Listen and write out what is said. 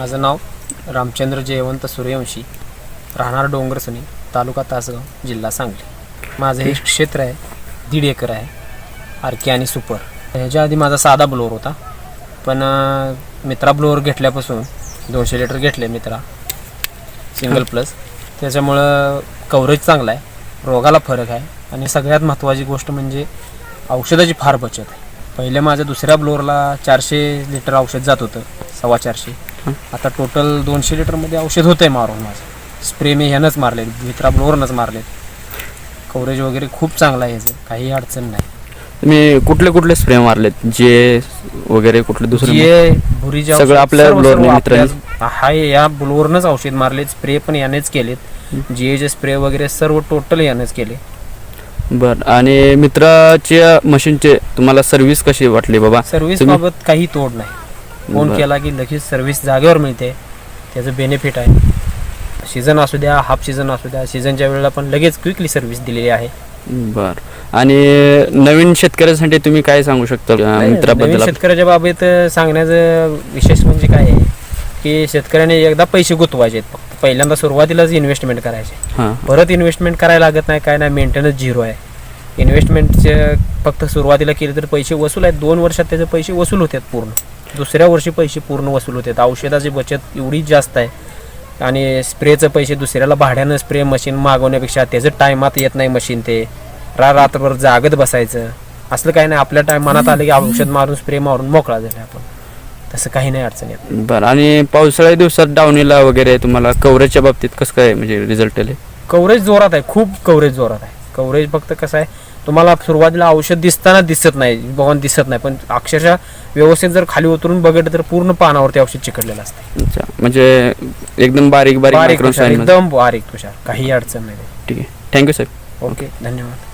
माझं नाव रामचंद्र जयवंत सूर्यवंशी. राहणार डोंगरसणी तालुका तासगाव जिल्हा सांगली. माझं हे क्षेत्र आहे दीड एकर आहे आरके आणि सुपर. ह्याच्या आधी माझा साधा ब्लोअर होता. पण मित्रा ब्लोअर घेतल्यापासून दोनशे लिटर घेतले मित्रा. सिंगल प्लस त्याच्यामुळं कव्हरेज चांगला आहे. रोगाला फरक आहे. आणि सगळ्यात महत्त्वाची गोष्ट म्हणजे औषधाची फार बचत आहे. पहिले माझ्या दुसऱ्या ब्लोअरला चारशे लिटर औषध जात होतं सव्वा चारशे. आता टोटल दोनशे लिटरमध्ये औषध होतं आहे मारून माझं. स्प्रे मी ह्यानंच मारले मित्रा ब्लोअरनंच मारले कव्हरेज वगैरे खूप चांगलं आहे ह्याचं काही अडचण नाही. तुम्ही कुठले कुठले स्प्रे मारलेत? जे वगैरे कुठले दुसरे जे भुरीचे सगळं आपल्या मित्रांनी? हाय या ब्लोअरनंच औषध मारले स्प्रे पण यानेच केलेत. जे जे स्प्रे वगैरे सर्व टोटल यानेच केले. बर आणि मित्राच्या मशीनचे तुम्हाला सर्व्हिस कशी वाटली बाबा? सर्व्हिस बाबत काही तोड नाही. फोन. केला की लगेच सर्व्हिस जागेवर मिळते. त्याचं बेनिफिट आहे. सीझन असू द्या हाफ सीझन असू द्या सीझनच्या वेळेला पण लगेच क्विकली सर्व्हिस दिलेली आहे. बर. आणि नवीन शेतकऱ्यासाठी तुम्ही काय सांगू शकता मित्राबद्दल? नवीन शेतकऱ्याच्या बाबतीत सांगण्याचं विशेष म्हणजे काय आहे की शेतकऱ्याने एकदा पैसे गुंतवायचे फक्त. पहिल्यांदा सुरुवातीलाच इन्व्हेस्टमेंट करायचे. हां. परत इन्व्हेस्टमेंट करायला लागत नाही काय नाही मेंटेनन्स झिरो आहे. इन्व्हेस्टमेंटचे फक्त सुरुवातीला केले तर पैसे वसूल आहेत. दोन वर्षात त्याचे पैसे वसूल होतात पूर्ण. दुसऱ्या वर्षी पैसे पूर्ण वसूल होतात. औषधाची बचत एवढी जास्त आहे. आणि स्प्रेचं पैसे दुसऱ्याला भाड्यानं स्प्रे मशीन मागवण्यापेक्षा त्याचं टायमात येत नाही मशीन ते. रा रात्रभर जागत बसायचं. असलं काही नाही. आपल्या टाइम मनात आलं की औषध मारून स्प्रे मारून मोकळा झाला आपण. तसं काही नाही अडचण येत. बर. आणि पावसाळ्या दिवसात डावणीला वगैरे तुम्हाला कव्हरेजच्या बाबतीत कसं काय म्हणजे रिझल्ट आले? कव्हरेज जोरात आहे. खूप कव्हरेज जोरात आहे. कव्हरेज फक्त कसं आहे तुम्हाला सुरुवातीला औषध दिसताना दिसत नाही बघून दिसत नाही. पण अक्षरशः व्यवस्थित जर खाली उतरून बघितलं तर पूर्ण पानावरती औषध चिकटलेलं असते. अच्छा. म्हणजे एकदम बारीक बारीक बारीक तुषारमध्ये. एकदम बारीक तुषार. काही अडचण नाही. ठीक आहे. थँक्यू साहेब ओके धन्यवाद.